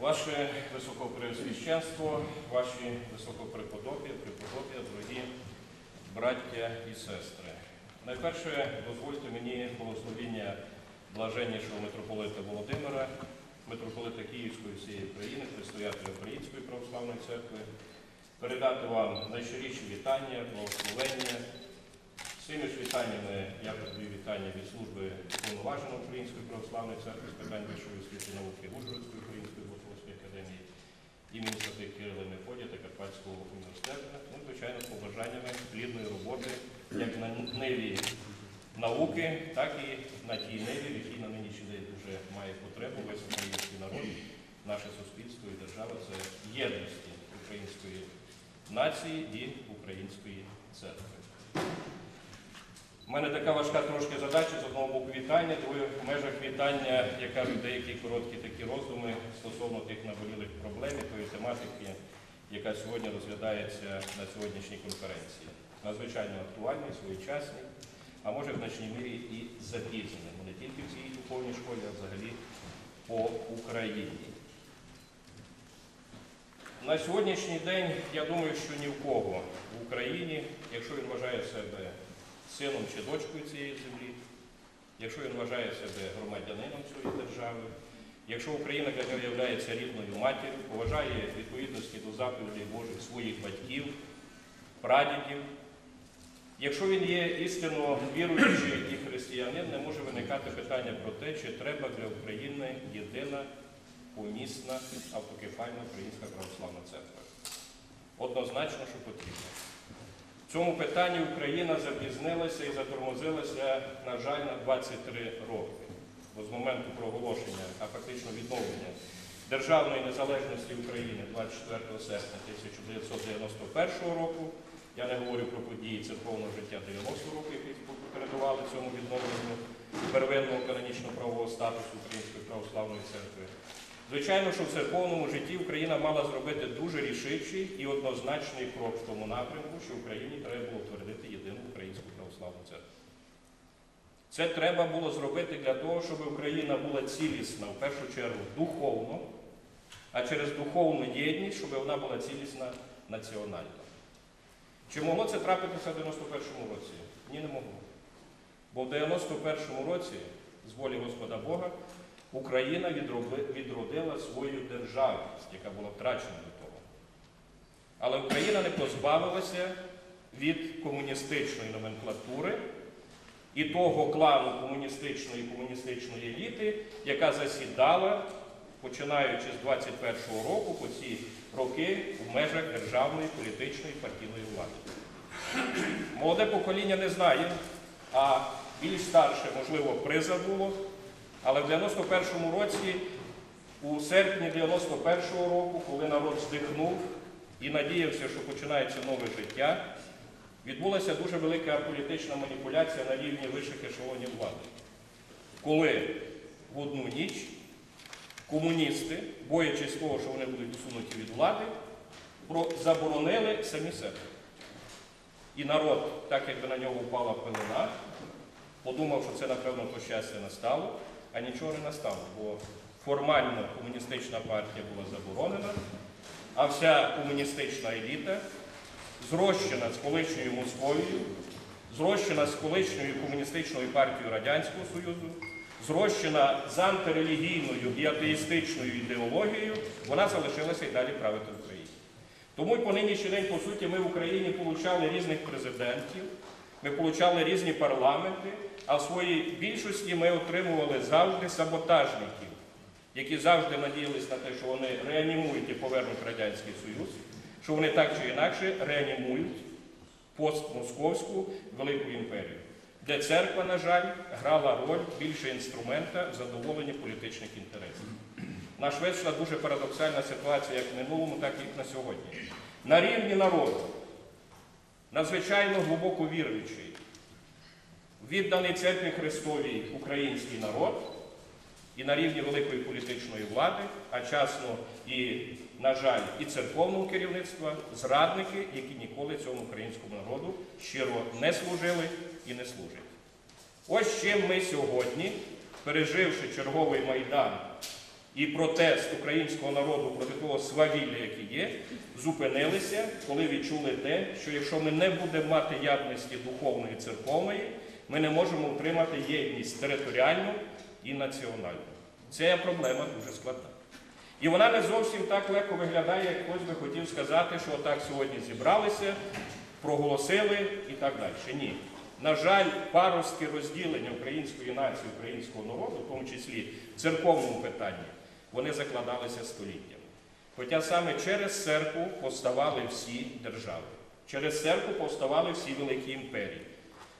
Ваше високопреосвященство, ваші високопреподобі, преподобія, дорогі браття і сестри. Найперше дозвольте мені благословіння блаженнішого митрополита Володимира, митрополита Київської всієї України, предстоятеля Української православної церкви, передати вам найщиріші вітання, благословення. Цими ж вітаннями я передаю вітання від служби повноваженої Української православної церкви з питань вищої освіти науки Ужгородської української академії імені святих Кирила Мефодія та Карпатського університету. Ну, звичайно, з побажаннями плідної роботи як на ниві науки, так і на тій ниві, в якій на нинішній день дуже має потребу весь український народ, наше суспільство і держава це єдності української нації і української церкви. У мене така важка трошки задача з одного боку вітання, друге в межах вітання, як кажуть, деякі короткі такі роздуми стосовно тих наболілих проблем і тої тематики, яка сьогодні розглядається на сьогоднішній конференції. Надзвичайно актуальний, своєчасний, а може в значній мірі і запізнений. Не тільки в цій духовній школі, а взагалі по Україні. На сьогоднішній день я думаю, що ні в кого в Україні, якщо він вважає себе сином чи дочкою цієї землі, якщо він вважає себе громадянином цієї держави, якщо Україна є рідною матір'ю, поважає відповідності до заповідей Божих своїх батьків, прадідів, якщо він є істинно віруючий і християнин, не може виникати питання про те, чи треба для України єдина помісна автокефальна Українська православна церква. Однозначно, що потрібно. В цьому питанні Україна запізнилася і затормозилася, на жаль, на 23 роки. Бо з моменту проголошення, а фактично відновлення державної незалежності України 24 серпня 1991 року, я не говорю про події церковного життя 90 років, які передували цьому відновленню первинного канонічно-правового статусу Української православної церкви. Звичайно, що в церковному житті Україна мала зробити дуже рішучий і однозначний крок в тому напрямку, що Україні треба було утвердити єдину українську православну церкву. Це треба було зробити для того, щоб Україна була цілісна, в першу чергу, духовно, а через духовну єдність, щоб вона була цілісна національно. Чи могло це трапитися в 91-му році? Ні, не могло. Бо в 91-му році, з волі Господа Бога, Україна відродила свою державність, яка була втрачена до того. Але Україна не позбавилася від комуністичної номенклатури і того клану комуністичної і комуністичної еліти, яка засідала, починаючи з 21-го року, по ці роки в межах державної політичної партійної влади. Молоде покоління не знає, а більш старше, можливо, призабуло. Але в 91-му році, у серпні 91-го року, коли народ здихнув і надіявся, що починається нове життя, відбулася дуже велика політична маніпуляція на рівні вищих ешелонів влади. Коли в одну ніч комуністи, боячись того, що вони будуть усунуті від влади, заборонили самі себе. І народ, так якби на нього впала пелена, подумав, що це, напевно, то щастя настало, а нічого не настало, бо формально комуністична партія була заборонена, а вся комуністична еліта, зрощена з колишньою Московією, зрощена з колишньою комуністичною партією Радянського Союзу, зрощена з антирелігійною і атеїстичною ідеологією, вона залишилася і далі правити в Україні. Тому і по нинішній день, по суті, ми в Україні получали різних президентів, ми получали різні парламенти, а в своїй більшості ми отримували завжди саботажників, які завжди надіялись на те, що вони реанімують і повернуть Радянський Союз, що вони так чи інакше реанімують постмосковську велику імперію, де церква, на жаль, грала роль більше інструмента в задоволенні політичних інтересів. Наш вийшла дуже парадоксальна ситуація як в минулому, так і на сьогодні. На рівні народу, надзвичайно глибоко віруючий, відданий церкві Христовій український народ і на рівні великої політичної влади, а часно і, на жаль, і церковного керівництва, зрадники, які ніколи цьому українському народу щиро не служили і не служать. Ось чим ми сьогодні, переживши черговий майдан і протест українського народу проти того свавілля, яке є, зупинилися, коли відчули те, що якщо ми не будемо мати ядності духовної церковної, ми не можемо утримати єдність територіальну і національну. Це проблема дуже складна. І вона не зовсім так легко виглядає, як хтось би хотів сказати, що отак сьогодні зібралися, проголосили і так далі. Ні. На жаль, паростки розділення української нації, українського народу, в тому числі в церковному питанні, вони закладалися століттями. Хоча саме через церкву повставали всі держави, через церкву повставали всі великі імперії.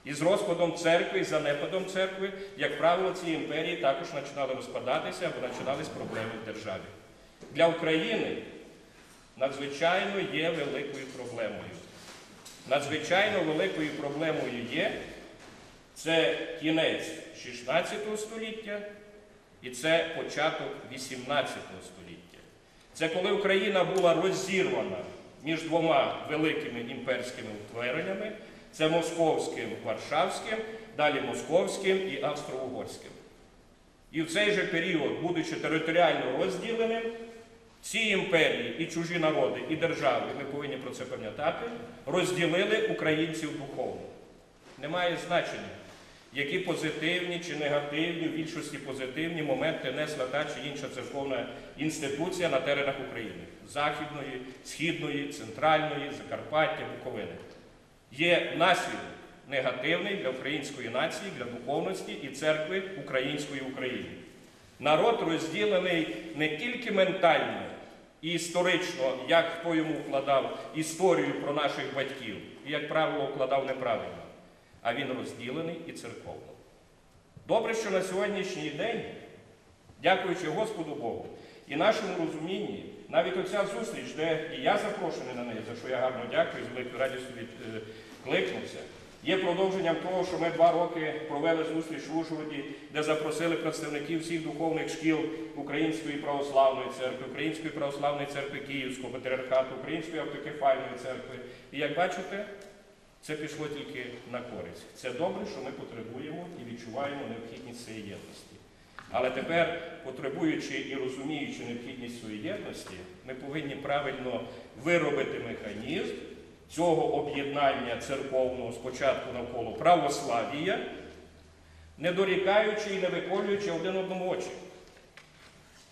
І з розпадом церкви, і занепадом церкви, як правило, ці імперії також починали розпадатися або починались проблеми в державі. Для України надзвичайно є великою проблемою. Надзвичайно великою проблемою є це кінець 16 століття і це початок 18 століття. Це коли Україна була розірвана між двома великими імперськими утвореннями, це московським, варшавським, далі московським і австро-угорським. І в цей же період, будучи територіально розділеним, ці імперії і чужі народи, і держави, ми повинні про це пам'ятати, розділили українців духовно. Немає значення, які позитивні чи негативні, в більшості позитивні моменти несла та чи інша церковна інституція на теренах України Західної, Східної, Центральної, Закарпаття, Буковини. Є наслідок негативний для української нації, для духовності і церкви української України. Народ розділений не тільки ментально і історично, як хто йому вкладав історію про наших батьків, і, як правило, вкладав неправильно, а він розділений і церковно. Добре, що на сьогоднішній день, дякуючи Господу Богу і нашому розумінні, навіть оця зустріч, де і я запрошений на неї, за що я гарно дякую, з великою радістю відкликнувся, є продовженням того, що ми два роки провели зустріч в Ужгороді, де запросили представників всіх духовних шкіл Української православної церкви, Української православної церкви Київського патріархату, Української автокефальної церкви. І як бачите, це пішло тільки на користь. Це добре, що ми потребуємо і відчуваємо необхідність цієї єдності. Але тепер, потребуючи і розуміючи необхідність цієї єдності, ми повинні правильно виробити механізм цього об'єднання церковного спочатку навколо православія, не дорікаючи і не виколюючи один одному очі.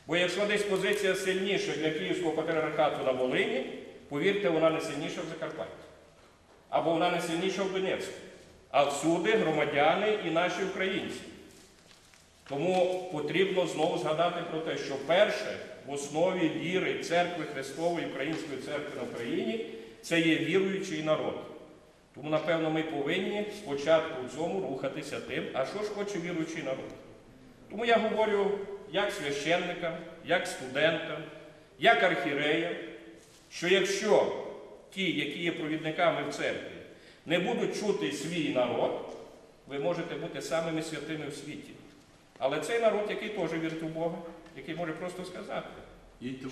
Бо якщо десь позиція сильніша для Київського патріархату на Волині, повірте, вона не сильніша в Закарпатті. Або вона не сильніша в Донецьку. А всюди громадяни і наші українці. Тому потрібно знову згадати про те, що перше в основі віри Церкви Христової Української церкви на Україні це є віруючий народ. Тому, напевно, ми повинні спочатку в цьому рухатися тим, а що ж хоче віруючий народ. Тому я говорю як священникам, як студентам, як архіреям, що якщо ті, які є провідниками в церкві, не будуть чути свій народ, ви можете бути самими святими в світі. Але цей народ, який теж вірить у Бога, який може просто сказати,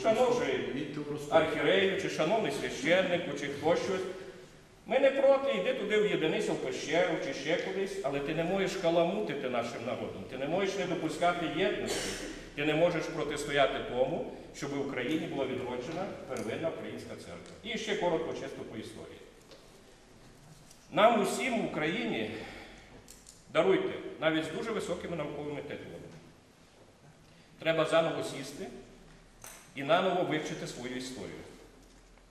Шановний архірею, чи шановний священнику, чи хто щось. Ми не проти, йди туди в єдиницю в пещеру чи ще кудись, але ти не можеш каламутити нашим народом, ти не можеш не допускати єдності, ти не можеш протистояти тому, щоб в Україні була відроджена первинна українська церква. І ще коротко, чисто по історії. Нам усім в Україні даруйте, навіть з дуже високими науковими титулами. Треба заново сісти і наново вивчити свою історію.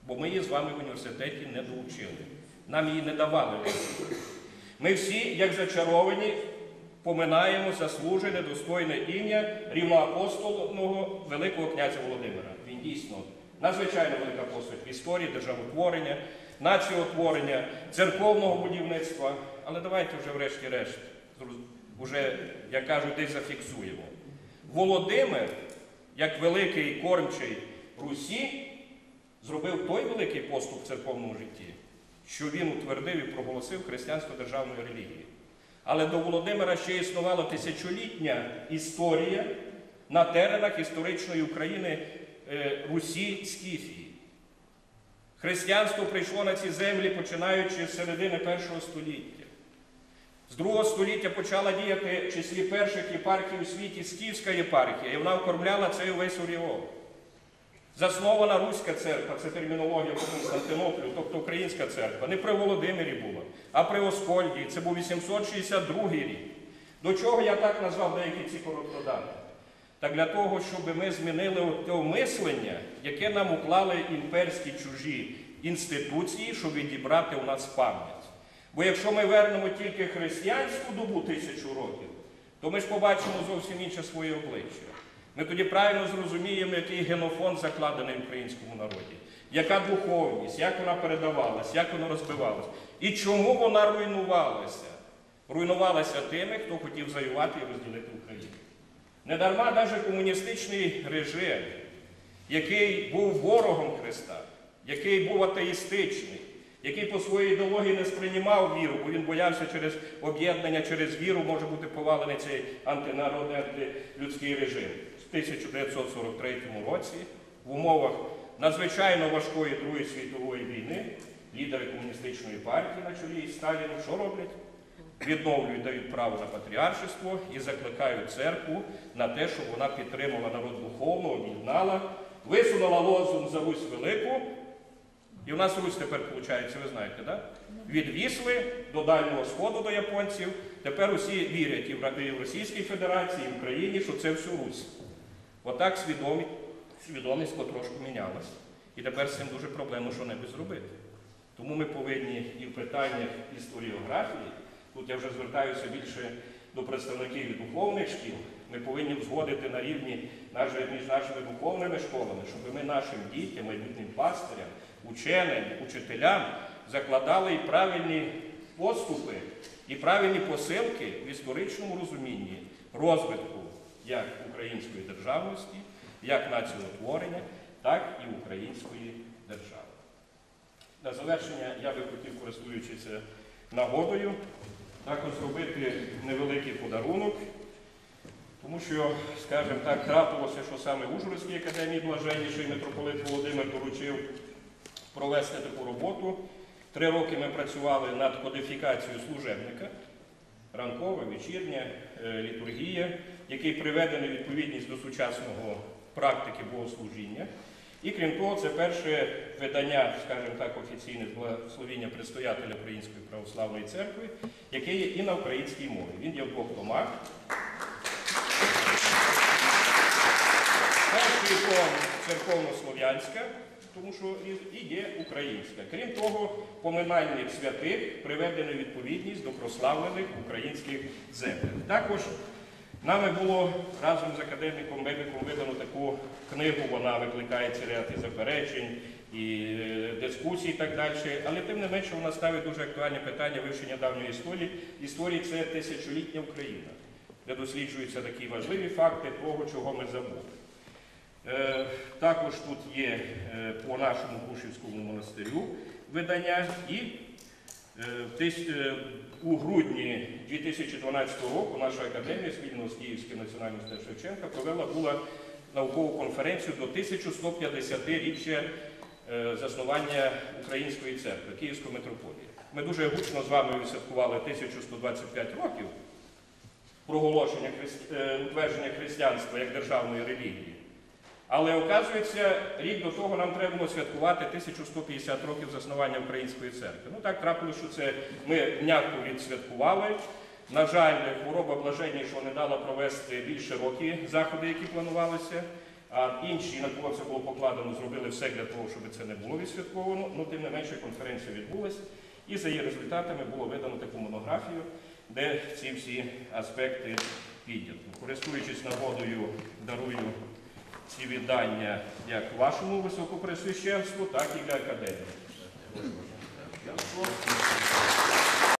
Бо ми її з вами в університеті не доучили. Нам її не давали. Ми всі, як зачаровані, поминаємо заслужене, достойне ім'я рівноапостольного Великого князя Володимира. Він дійсно надзвичайно велика постать в історії державотворення, націотворення, церковного будівництва. Але давайте вже врешті-решт, уже, як кажуть, десь зафіксуємо. Володимир, як великий кормчий Русі, зробив той великий поступ в церковному житті, що він утвердив і проголосив християнство державної релігії. Але до Володимира ще існувала тисячолітня історія на теренах історичної України е, Русі Скіфії. Християнство прийшло на ці землі, починаючи з середини першого століття. З другого століття почала діяти в числі перших єпархій у світі Скіфська єпархія, і вона окормляла цей увесь оріол. Заснована Руська церква, це термінологія по Константинополю, тобто Українська церква, не при Володимирі була, а при Оскольді. Це був 862 рік. До чого я так назвав деякі ці короткодати? Так для того, щоб ми змінили те мислення, яке нам уклали імперські чужі інституції, щоб відібрати у нас пам'ять. Бо якщо ми вернемо тільки християнську добу тисячу років, то ми ж побачимо зовсім інше своє обличчя. Ми тоді правильно зрозуміємо, який генофонд закладений в українському народі, яка духовність, як вона передавалась, як вона розбивалась, і чому вона руйнувалася. Руйнувалася тими, хто хотів завоювати і розділити Україну. Недарма навіть комуністичний режим, який був ворогом Христа, який був атеїстичний, який по своїй ідеології не сприймав віру, бо він боявся через об'єднання, через віру може бути повалений цей антинародний антилюдський режим. В 1943 році в умовах надзвичайно важкої Другої світової війни лідери комуністичної партії на чолі із Сталіном що роблять? Відновлюють, дають право на патріаршество і закликають церкву на те, щоб вона підтримала народ духовно, об'єднала, висунула лозунг за Русь Велику. І в нас Русь тепер виходить, ви знаєте, да? від Вісли до Дальнього Сходу до японців. Тепер усі вірять і в Російській Федерації, і в Україні, що це всю Русь. Отак свідомість, потрошку мінялась. І тепер з цим дуже проблемно що-небудь зробити. Тому ми повинні і в питаннях історіографії, тут я вже звертаюся більше до представників духовних шкіл, ми повинні узгодити на рівні між нашими духовними школами, щоб ми нашим дітям, майбутнім пастирям, ученим, учителям закладали і правильні поступи, і правильні посилки в історичному розумінні розвитку як української державності, як націонотворення, так і української держави. На завершення я би хотів, користуючись нагодою, також зробити невеликий подарунок, тому що, скажімо так, трапилося, що саме Ужгородській академії блаженніший митрополит Володимир доручив провести таку роботу. Три роки ми працювали над кодифікацією служебника, ранкова, вечірня, е, літургія, який приведений відповідність до сучасного практики богослужіння. І крім того, це перше видання, скажімо так, офіційне благословіння предстоятеля Української православної церкви, яке є і на українській мові. Він є в двох томах. Перший том церковно-слов'янська, тому що і- є українська. Крім того, поминальник святих приведений відповідність до прославлених українських земель. Також нами було разом з академіком Бебіком видано таку книгу, вона викликає ці ряд і заперечень, і е, дискусій і так далі. Але тим не менше вона ставить дуже актуальне питання вивчення давньої історії. Історії це тисячолітня Україна, де досліджуються такі важливі факти того, чого ми забули. Е, Також тут є е, по нашому Пушівському монастирю видання і у грудні 2012 року наша академія спільно з Київським національним Шевченка провела була наукову конференцію до 1150-річчя е, заснування Української церкви, Київської митрополії. Ми дуже гучно з вами відсвяткували 1125 років проголошення е, утвердження християнства як державної релігії. Але оказується, рік до того нам треба було святкувати 1150 років заснування Української церкви. Ну так трапилося, що це ми м'яко відсвяткували. На жаль, хвороба блаженнішого не дала провести більш широкі заходи, які планувалися. А інші, на кого це було покладено, зробили все для того, щоб це не було відсвятковано. Ну, тим не менше, конференція відбулася. І за її результатами було видано таку монографію, де ці всі аспекти підняті. Користуючись нагодою, дарую ці віддання як вашому високопресвященству, так і для академії.